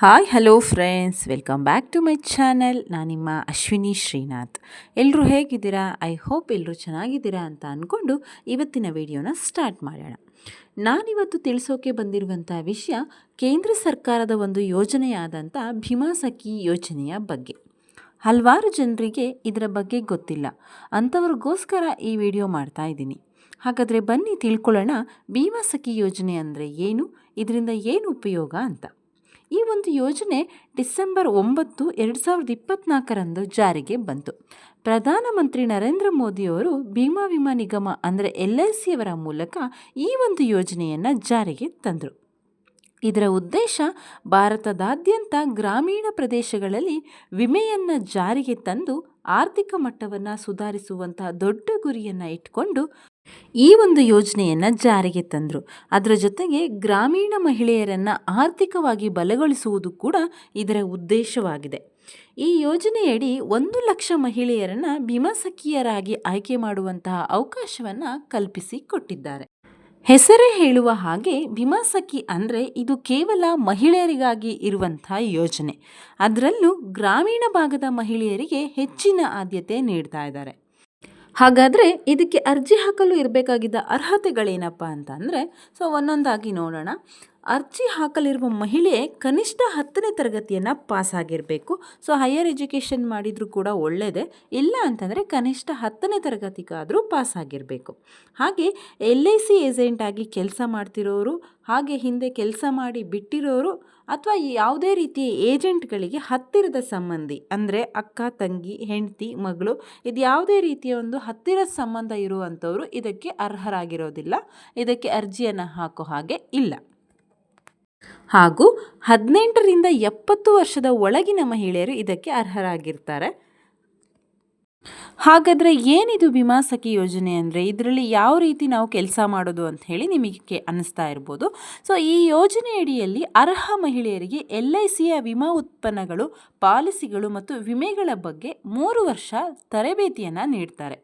Hi, hello friends. Welcome back to my channel. ನಾನು ನಿಮ್ಮ ಅಶ್ವಿನಿ ಶ್ರೀನಾಥ್. ಎಲ್ಲರೂ ಹೇಗಿದ್ದೀರಾ? ಐ ಹೋಪ್ ಎಲ್ಲರೂ ಚೆನ್ನಾಗಿದ್ದೀರಾ ಅಂತ ಅಂದ್ಕೊಂಡು ಇವತ್ತಿನ ವಿಡಿಯೋನ ಸ್ಟಾರ್ಟ್ ಮಾಡೋಣ. ನಾನಿವತ್ತು ತಿಳಿಸೋಕೆ ಬಂದಿರುವಂಥ ವಿಷಯ ಕೇಂದ್ರ ಸರ್ಕಾರದ ಒಂದು ಯೋಜನೆಯಾದಂಥ ಭೀಮಾ ಸಖಿ ಯೋಜನೆಯ ಬಗ್ಗೆ. ಹಲವಾರು ಜನರಿಗೆ ಇದರ ಬಗ್ಗೆ ಗೊತ್ತಿಲ್ಲ. ಅಂಥವ್ರಿಗೋಸ್ಕರ ಈ ವಿಡಿಯೋ ಮಾಡ್ತಾ ಇದ್ದೀನಿ. ಹಾಗಾದರೆ ಬನ್ನಿ ತಿಳ್ಕೊಳ್ಳೋಣ ಭೀಮಾ ಸಖಿ ಯೋಜನೆ ಅಂದರೆ ಏನು? ಇದರಿಂದ ಏನು ಉಪಯೋಗ ಅಂತ. ಈ ಒಂದು ಯೋಜನೆ ಡಿಸೆಂಬರ್ ಒಂಬತ್ತು ಎರಡು ಸಾವಿರದ ಇಪ್ಪತ್ತ್ನಾಲ್ಕರಂದು ಜಾರಿಗೆ ಬಂತು. ಪ್ರಧಾನಮಂತ್ರಿ ನರೇಂದ್ರ ಮೋದಿಯವರು ಭೀಮಾ ವಿಮಾ ನಿಗಮ ಅಂದರೆ ಎಲ್ ಐ ಸಿಯವರ ಮೂಲಕ ಈ ಒಂದು ಯೋಜನೆಯನ್ನು ಜಾರಿಗೆ ತಂದರು. ಇದರ ಉದ್ದೇಶ ಭಾರತದಾದ್ಯಂತ ಗ್ರಾಮೀಣ ಪ್ರದೇಶಗಳಲ್ಲಿ ವಿಮೆಯನ್ನು ಜಾರಿಗೆ ತಂದು ಆರ್ಥಿಕ ಮಟ್ಟವನ್ನು ಸುಧಾರಿಸುವಂತಹ ದೊಡ್ಡ ಗುರಿಯನ್ನು ಇಟ್ಕೊಂಡು ಈ ಒಂದು ಯೋಜನೆಯನ್ನು ಜಾರಿಗೆ ತಂದರು. ಅದರ ಜೊತೆಗೆ ಗ್ರಾಮೀಣ ಮಹಿಳೆಯರನ್ನು ಆರ್ಥಿಕವಾಗಿ ಬಲಗೊಳಿಸುವುದು ಕೂಡ ಇದರ ಉದ್ದೇಶವಾಗಿದೆ. ಈ ಯೋಜನೆಯಡಿ ಒಂದು ಲಕ್ಷ ಮಹಿಳೆಯರನ್ನು ಭೀಮಾಸಖಿಯರಾಗಿ ಆಯ್ಕೆ ಮಾಡುವಂತಹ ಅವಕಾಶವನ್ನು ಕಲ್ಪಿಸಿ ಕೊಟ್ಟಿದ್ದಾರೆ. ಹೆಸರೇ ಹೇಳುವ ಹಾಗೆ ಭೀಮಾಸಖಿ ಅಂದರೆ ಇದು ಕೇವಲ ಮಹಿಳೆಯರಿಗಾಗಿ ಇರುವಂಥ ಯೋಜನೆ. ಅದರಲ್ಲೂ ಗ್ರಾಮೀಣ ಭಾಗದ ಮಹಿಳೆಯರಿಗೆ ಹೆಚ್ಚಿನ ಆದ್ಯತೆ ನೀಡ್ತಾ ಇದ್ದಾರೆ. ಹಾಗಾದರೆ ಇದಕ್ಕೆ ಅರ್ಜಿ ಹಾಕಲು ಇರಬೇಕಾಗಿದ್ದ ಅರ್ಹತೆಗಳೇನಪ್ಪ ಅಂತ ಅಂದರೆ ಸೊ ಒಂದೊಂದಾಗಿ ನೋಡೋಣ. ಅರ್ಜಿ ಹಾಕಲಿರುವ ಮಹಿಳೆ ಕನಿಷ್ಠ ಹತ್ತನೇ ತರಗತಿಯನ್ನು ಪಾಸ್ ಆಗಿರಬೇಕು. ಸೊ ಹೈಯರ್ ಎಜುಕೇಷನ್ ಮಾಡಿದರೂ ಕೂಡ ಒಳ್ಳೆಯದೇ ಇಲ್ಲ ಅಂತಂದರೆ ಕನಿಷ್ಠ ಹತ್ತನೇ ತರಗತಿಗಾದರೂ ಪಾಸ್ ಆಗಿರಬೇಕು. ಹಾಗೆ ಎಲ್ ಐ ಸಿ ಏಜೆಂಟಾಗಿ ಕೆಲಸ ಮಾಡ್ತಿರೋರು, ಹಾಗೆ ಹಿಂದೆ ಕೆಲಸ ಮಾಡಿ ಬಿಟ್ಟಿರೋರು, ಅಥವಾ ಯಾವುದೇ ರೀತಿಯ ಏಜೆಂಟ್ಗಳಿಗೆ ಹತ್ತಿರದ ಸಂಬಂಧಿ, ಅಂದರೆ ಅಕ್ಕ, ತಂಗಿ, ಹೆಂಡತಿ, ಮಗಳು, ಇದು ಯಾವುದೇ ರೀತಿಯ ಒಂದು ಹತ್ತಿರದ ಸಂಬಂಧ ಇರುವಂಥವರು ಇದಕ್ಕೆ ಅರ್ಹರಾಗಿರೋದಿಲ್ಲ. ಇದಕ್ಕೆ ಅರ್ಜಿಯನ್ನು ಹಾಕೋ ಹಾಗೆ ಇಲ್ಲ. ಹಾಗೂ ಹದಿನೆಂಟರಿಂದ ಎಪ್ಪತ್ತು ವರ್ಷದ ಒಳಗಿನ ಮಹಿಳೆಯರು ಇದಕ್ಕೆ ಅರ್ಹರಾಗಿರ್ತಾರೆ. ಹಾಗಾದರೆ ಏನಿದು ವಿಮಾ ಸಖಿ ಯೋಜನೆ ಅಂದರೆ? ಇದರಲ್ಲಿ ಯಾವ ರೀತಿ ನಾವು ಕೆಲಸ ಮಾಡೋದು ಅಂತ ಹೇಳಿ ನಿಮಗೆ ಅನ್ನಿಸ್ತಾ ಇರ್ಬೋದು. ಸೊ ಈ ಯೋಜನೆಯಡಿಯಲ್ಲಿ ಅರ್ಹ ಮಹಿಳೆಯರಿಗೆ ಎಲ್ ಐ ಸಿಯ ವಿಮಾ ಉತ್ಪನ್ನಗಳು, ಪಾಲಿಸಿಗಳು ಮತ್ತು ವಿಮೆಗಳ ಬಗ್ಗೆ ಮೂರು ವರ್ಷ ತರಬೇತಿಯನ್ನು ನೀಡ್ತಾರೆ.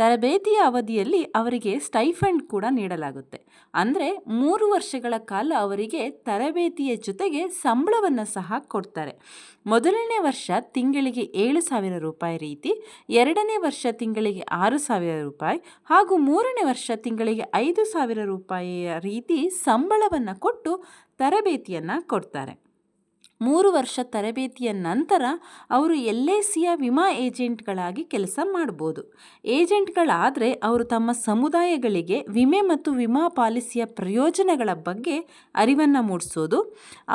ತರಬೇತಿಯ ಅವಧಿಯಲ್ಲಿ ಅವರಿಗೆ ಸ್ಟೈಫಂಡ್ ಕೂಡ ನೀಡಲಾಗುತ್ತೆ. ಅಂದರೆ ಮೂರು ವರ್ಷಗಳ ಕಾಲ ಅವರಿಗೆ ತರಬೇತಿಯ ಜೊತೆಗೆ ಸಂಬಳವನ್ನು ಸಹ ಕೊಡ್ತಾರೆ. ಮೊದಲನೇ ವರ್ಷ ತಿಂಗಳಿಗೆ ಏಳು ಸಾವಿರ ರೂಪಾಯಿ ರೀತಿ ಎರಡನೇ ವರ್ಷ ತಿಂಗಳಿಗೆ ಆರು ಸಾವಿರ ರೂಪಾಯಿ ಹಾಗೂ ಮೂರನೇ ವರ್ಷ ತಿಂಗಳಿಗೆ ಐದು ಸಾವಿರ ರೂಪಾಯಿಯ ರೀತಿ ಸಂಬಳವನ್ನು ಕೊಟ್ಟು ತರಬೇತಿಯನ್ನು ಕೊಡ್ತಾರೆ. ಮೂರು ವರ್ಷ ತರಬೇತಿಯ ನಂತರ ಅವರು ಎಲ್ ಐ ಸಿಯ ವಿಮಾ ಏಜೆಂಟ್ಗಳಾಗಿ ಕೆಲಸ ಮಾಡ್ಬೋದು. ಏಜೆಂಟ್ಗಳಾದರೆ ಅವರು ತಮ್ಮ ಸಮುದಾಯಗಳಿಗೆ ವಿಮೆ ಮತ್ತು ವಿಮಾ ಪಾಲಿಸಿಯ ಪ್ರಯೋಜನಗಳ ಬಗ್ಗೆ ಅರಿವನ್ನು ಮೂಡಿಸೋದು,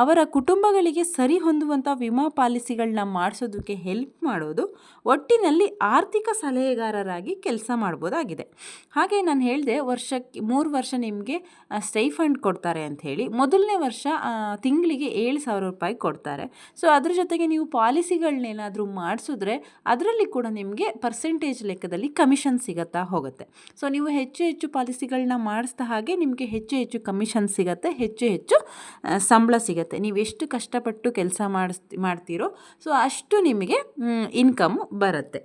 ಅವರ ಕುಟುಂಬಗಳಿಗೆ ಸರಿ ಹೊಂದುವಂಥ ವಿಮಾ ಪಾಲಿಸಿಗಳನ್ನ ಮಾಡಿಸೋದಕ್ಕೆ ಹೆಲ್ಪ್ ಮಾಡೋದು, ಒಟ್ಟಿನಲ್ಲಿ ಆರ್ಥಿಕ ಸಲಹೆಗಾರರಾಗಿ ಕೆಲಸ ಮಾಡ್ಬೋದಾಗಿದೆ. ಹಾಗೆ ನಾನು ಹೇಳಿದೆ ವರ್ಷಕ್ಕೆ ಮೂರು ವರ್ಷ ನಿಮಗೆ ಸ್ಟೈಫಂಡ್ ಕೊಡ್ತಾರೆ ಅಂತ ಹೇಳಿ ಮೊದಲನೇ ವರ್ಷ ತಿಂಗಳಿಗೆ ಏಳು ಸಾವಿರ ರೂಪಾಯಿ ಕೊಡ್ತಾರೆ. ಕೊಡ್ತಾರೆ. ಸೊ ಅದ್ರ ಜೊತೆಗೆ ನೀವು ಪಾಲಿಸಿಗಳನ್ನೇನಾದರೂ ಮಾಡಿಸಿದ್ರೆ ಅದರಲ್ಲಿ ಕೂಡ ನಿಮಗೆ ಪರ್ಸೆಂಟೇಜ್ ಲೆಕ್ಕದಲ್ಲಿ ಕಮಿಷನ್ ಸಿಗುತ್ತಾ ಹೋಗುತ್ತೆ. ಸೊ ನೀವು ಹೆಚ್ಚು ಹೆಚ್ಚು ಪಾಲಿಸಿಗಳನ್ನ ಮಾಡಿಸಿದ ಹಾಗೆ ನಿಮಗೆ ಹೆಚ್ಚು ಹೆಚ್ಚು ಕಮಿಷನ್ ಸಿಗತ್ತೆ, ಹೆಚ್ಚು ಹೆಚ್ಚು ಸಂಬಳ ಸಿಗುತ್ತೆ. ನೀವು ಎಷ್ಟು ಕಷ್ಟಪಟ್ಟು ಕೆಲಸ ಮಾಡಿಸ್, ಮಾಡ್ತೀರೋ ಸೊ ಅಷ್ಟು ನಿಮಗೆ ಇನ್ಕಮ್ ಬರುತ್ತೆ.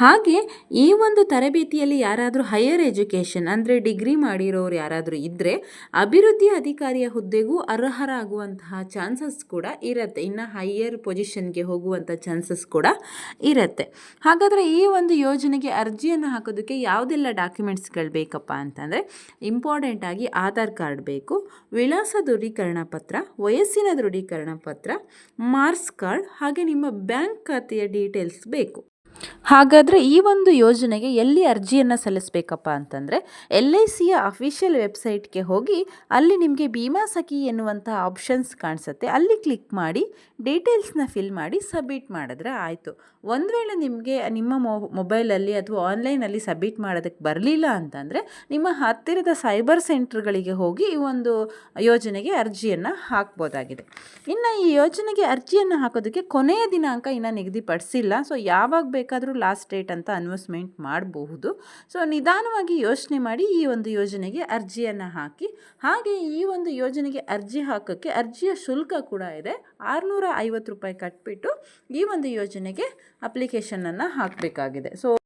ಹಾಗೆ ಈ ಒಂದು ತರಬೇತಿಯಲ್ಲಿ ಯಾರಾದರೂ ಹೈಯರ್ ಎಜುಕೇಷನ್ ಅಂದರೆ ಡಿಗ್ರಿ ಮಾಡಿರೋರು ಯಾರಾದರೂ ಇದ್ದರೆ ಅಭಿವೃದ್ಧಿ ಅಧಿಕಾರಿಯ ಹುದ್ದೆಗೂ ಅರ್ಹರಾಗುವಂತಹ ಚಾನ್ಸಸ್ ಕೂಡ ಇರುತ್ತೆ. ಇನ್ನು ಹೈಯರ್ ಪೊಸಿಷನ್ಗೆ ಹೋಗುವಂಥ ಚಾನ್ಸಸ್ ಕೂಡ ಇರುತ್ತೆ. ಹಾಗಾದರೆ ಈ ಒಂದು ಯೋಜನೆಗೆ ಅರ್ಜಿಯನ್ನು ಹಾಕೋದಕ್ಕೆ ಯಾವುದೆಲ್ಲ ಡಾಕ್ಯುಮೆಂಟ್ಸ್ಗಳು ಬೇಕಪ್ಪ ಅಂತಂದರೆ ಇಂಪಾರ್ಟೆಂಟಾಗಿ ಆಧಾರ್ ಕಾರ್ಡ್ ಬೇಕು, ವಿಳಾಸ ದೃಢೀಕರಣ ಪತ್ರ, ವಯಸ್ಸಿನ ದೃಢೀಕರಣ ಪತ್ರ, ಮಾರ್ಕ್ಸ್ ಕಾರ್ಡ್ ಹಾಗೆ ನಿಮ್ಮ ಬ್ಯಾಂಕ್ ಖಾತೆಯ ಡೀಟೇಲ್ಸ್ ಬೇಕು. ಹಾಗಾದರೆ ಈ ಒಂದು ಯೋಜನೆಗೆ ಎಲ್ಲಿ ಅರ್ಜಿಯನ್ನು ಸಲ್ಲಿಸಬೇಕಪ್ಪ ಅಂತಂದರೆ ಎಲ್ ಐ ಸಿಯ ಅಫಿಷಿಯಲ್ ವೆಬ್ಸೈಟ್ಗೆ ಹೋಗಿ ಅಲ್ಲಿ ನಿಮಗೆ ಭೀಮಾ ಸಖಿ ಎನ್ನುವಂಥ ಆಪ್ಷನ್ಸ್ ಕಾಣಿಸುತ್ತೆ. ಅಲ್ಲಿ ಕ್ಲಿಕ್ ಮಾಡಿ ಡೀಟೇಲ್ಸ್ನ ಫಿಲ್ ಮಾಡಿ ಸಬ್ಮಿಟ್ ಮಾಡಿದ್ರೆ ಆಯಿತು. ಒಂದು ವೇಳೆ ನಿಮಗೆ, ನಿಮ್ಮ ಮೊಬೈಲಲ್ಲಿ ಅಥವಾ ಆನ್ಲೈನಲ್ಲಿ ಸಬ್ಮಿಟ್ ಮಾಡೋದಕ್ಕೆ ಬರಲಿಲ್ಲ ಅಂತಂದರೆ ನಿಮ್ಮ ಹತ್ತಿರದ ಸೈಬರ್ ಸೆಂಟ್ರ್ಗಳಿಗೆ ಹೋಗಿ ಈ ಒಂದು ಯೋಜನೆಗೆ ಅರ್ಜಿಯನ್ನು ಹಾಕ್ಬೋದಾಗಿದೆ. ಇನ್ನು ಈ ಯೋಜನೆಗೆ ಅರ್ಜಿಯನ್ನು ಹಾಕೋದಕ್ಕೆ ಕೊನೆಯ ದಿನಾಂಕ ಇನ್ನು ನಿಗದಿಪಡಿಸಿಲ್ಲ. ಸೊ ಯಾವಾಗ ಬೇಕಾದರೂ ಲಾಸ್ಟ್ ಡೇಟ್ ಅಂತ ಅನೌನ್ಸ್ಮೆಂಟ್ ಮಾಡಬಹುದು. ಸೊ ನಿಧಾನವಾಗಿ ಯೋಚನೆ ಮಾಡಿ ಈ ಒಂದು ಯೋಜನೆಗೆ ಅರ್ಜಿಯನ್ನು ಹಾಕಿ. ಹಾಗೆ ಈ ಒಂದು ಯೋಜನೆಗೆ ಅರ್ಜಿ ಹಾಕೋಕ್ಕೆ ಅರ್ಜಿಯ ಶುಲ್ಕ ಕೂಡ ಇದೆ. ಆರುನೂರ ಐವತ್ತು ರೂಪಾಯಿ ಕಟ್ಬಿಟ್ಟು ಈ ಒಂದು ಯೋಜನೆಗೆ ಅಪ್ಲಿಕೇಶನನ್ನು ಹಾಕಬೇಕಾಗಿದೆ. ಸೊ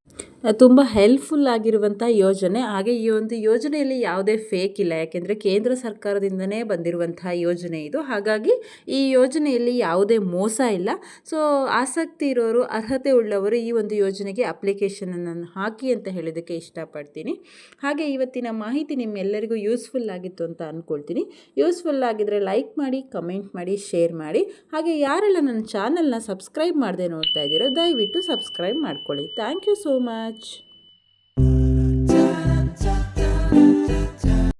ತುಂಬ ಹೆಲ್ಪ್ಫುಲ್ ಆಗಿರುವಂಥ ಯೋಜನೆ. ಹಾಗೆ ಈ ಒಂದು ಯೋಜನೆಯಲ್ಲಿ ಯಾವುದೇ ಫೇಕ್ ಇಲ್ಲ. ಯಾಕೆಂದರೆ ಕೇಂದ್ರ ಸರ್ಕಾರದಿಂದನೇ ಬಂದಿರುವಂಥ ಯೋಜನೆ ಇದು. ಹಾಗಾಗಿ ಈ ಯೋಜನೆಯಲ್ಲಿ ಯಾವುದೇ ಮೋಸ ಇಲ್ಲ. ಸೊ ಆಸಕ್ತಿ ಇರೋರು, ಅರ್ಹತೆ ಉಳ್ಳವರು ಈ ಒಂದು ಯೋಜನೆಗೆ ಅಪ್ಲಿಕೇಶನನ್ನು ಹಾಕಿ ಅಂತ ಹೇಳೋದಕ್ಕೆ ಇಷ್ಟಪಡ್ತೀನಿ. ಹಾಗೆ ಇವತ್ತಿನ ಮಾಹಿತಿ ನಿಮ್ಮೆಲ್ಲರಿಗೂ ಯೂಸ್ಫುಲ್ ಆಗಿತ್ತು ಅಂತ ಅಂದ್ಕೊಳ್ತೀನಿ ಯೂಸ್ಫುಲ್ ಆಗಿದ್ರೆ ಲೈಕ್ ಮಾಡಿ ಕಮೆಂಟ್ ಮಾಡಿ ಶೇರ್ ಮಾಡಿ. ಹಾಗೆ ಯಾರೆಲ್ಲ ನನ್ನ ಚಾನಲ್ನ ಸಬ್ಸ್ಕ್ರೈಬ್ ಮಾಡದೆ ನೋಡ್ತಾ ಇದ್ದೀರೋ, ದಯವಿಟ್ಟು ಸಬ್ಸ್ಕ್ರೈಬ್ ಮಾಡ್ಕೊಳ್ಳಿ. Thank you so much much.